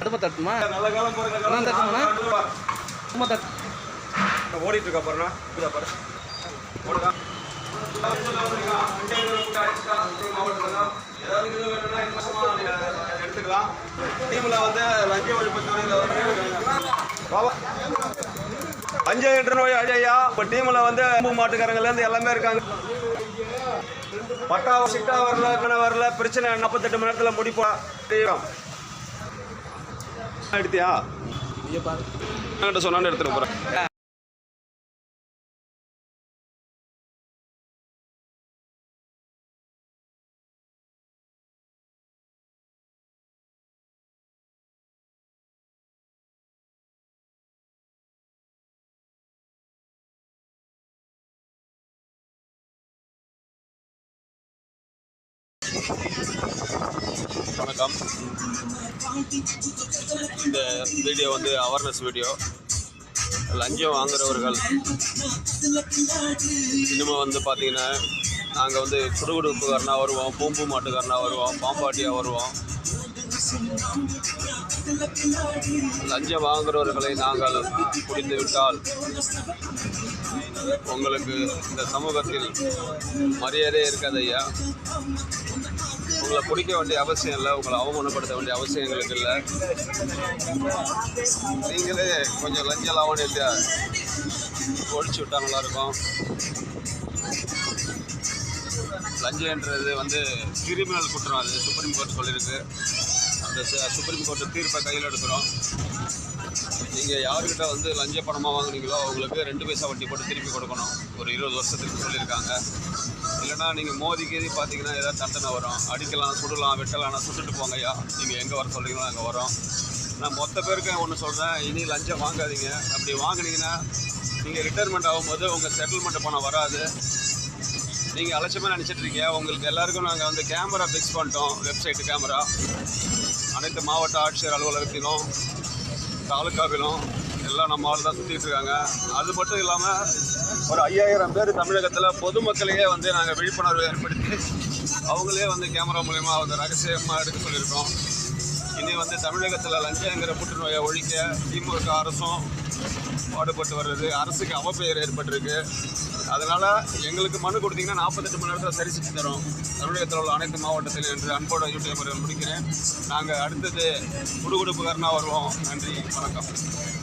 அடுப்ப தட்டுமா? நல்ல காலம் தட்டுமாண்ணா? சும்மா தட்டு. ஓடிட்டு இருக்கா பாருண்ணா. எடுத்துக்கலாம். டீம்ல வந்து லஞ்ச ஒழிப்பு துறையில வந்து லஞ்ச என்ற நோய் அழையா இப்போ டீம்ல வந்து அம்பு மாட்டுக்காரங்கல இருந்து எல்லாமே இருக்காங்க. பட்டா சிட்டா வரல கண வரல பிரச்சனை நாற்பத்தெட்டு மணி நேரத்தில் முடிப்போம் எடுத்தியா? என்கிட்ட சொன்னான்னு எடுத்துட்டு போகிறேன் வணக்கம். இந்த வீடியோ வந்து அவேர்னஸ் வீடியோ லஞ்சம் வாங்குறவர்கள். இனிமேல் வந்து பார்த்தீங்கன்னா நாங்கள் வந்து குடுகுடுப்புக்காரனாக வருவோம் பூம்பு மாட்டுக்காரனாக வருவோம் பாம்பாட்டியாக வருவோம். லஞ்சம் வாங்குறவர்களை நாங்கள் புரிந்துவிட்டால் உங்களுக்கு இந்த சமூகத்தில் மரியாதையே இருக்காது ஐயா. உங்களை பிடிக்க வேண்டிய அவசியம் இல்லை உங்களை அவமானப்படுத்த வேண்டிய அவசியம் எங்களுக்கு இல்லை. நீங்களே கொஞ்சம் லஞ்ச லாவணியத்தை ஒழிச்சு விட்டா இருக்கும். லஞ்சன்றது வந்து கிரிமினல் குற்றம் அது சுப்ரீம் கோர்ட் சொல்லியிருக்கு. அந்த சுப்ரீம் கோர்ட்டு தீர்ப்பை கையில் எடுக்கிறோம். நீங்கள் யாருக்கிட்ட வந்து லஞ்ச பணமாக வாங்குனீங்களோ அவங்களுக்கு ரெண்டு பைசா வட்டி போட்டு திருப்பி கொடுக்கணும். ஒரு இருபது வருஷத்துக்கு சொல்லியிருக்காங்க. இல்லைன்னா நீங்கள் மோதி கீதி பார்த்தீங்கன்னா ஏதாவது தண்டனை வரும். அடிக்கலாம் சுடலாம் வெட்டலாம் சுட்டுட்டு போங்க ஐயா. நீங்கள் எங்கே வர சொல்கிறீங்களோ அங்கே வரோம். நான் மொத்த பேருக்கு ஒன்று சொல்கிறேன் இனி லஞ்சம் வாங்காதீங்க. அப்படி வாங்கினீங்கன்னா நீங்கள் ரிட்டையர்மெண்ட் ஆகும்போது உங்கள் செட்டில்மெண்ட் பணம் வராது. நீங்கள் அலட்சியமாக நினச்சிட்டு இருக்கீங்க. உங்களுக்கு எல்லாருக்கும் நாங்கள் வந்து கேமரா ஃபிக்ஸ் பண்ணிட்டோம். வெப்சைட்டு கேமரா அனைத்து மாவட்ட ஆட்சியர் அலுவலகத்திலும் தாலுக்காவிலும் எல்லாம் நம்ம ஆள் தான் சுற்றிட்டு இருக்காங்க. அது மட்டும் இல்லாமல் ஒரு ஐயாயிரம் பேர் தமிழகத்தில் பொதுமக்களையே வந்து நாங்கள் விழிப்புணர்வு ஏற்படுத்தி அவங்களே வந்து கேமரா மூலயமா வந்து ரகசியமாக எடுக்க சொல்லியிருக்கோம். இனி வந்து தமிழகத்தில் லஞ்சங்கிற புற்றுநோயை ஒழிக்க திமுக அரசும் பாடுபட்டு வர்றது அரசுக்கு அவப்பெயர் ஏற்பட்டிருக்கு. அதனால் எங்களுக்கு மனு கொடுத்தீங்கன்னா நாற்பத்தெட்டு மணி நேரத்தில் சரி செஞ்சு தரோம் தமிழகத்தில் உள்ள அனைத்து மாவட்டத்தில் என்று அன்போட யூடியூப் முறையில் முடிக்கிறேன். நாங்கள் அடுத்தது குடுகுடுப்புக்காரனாக வருவோம். நன்றி வணக்கம்.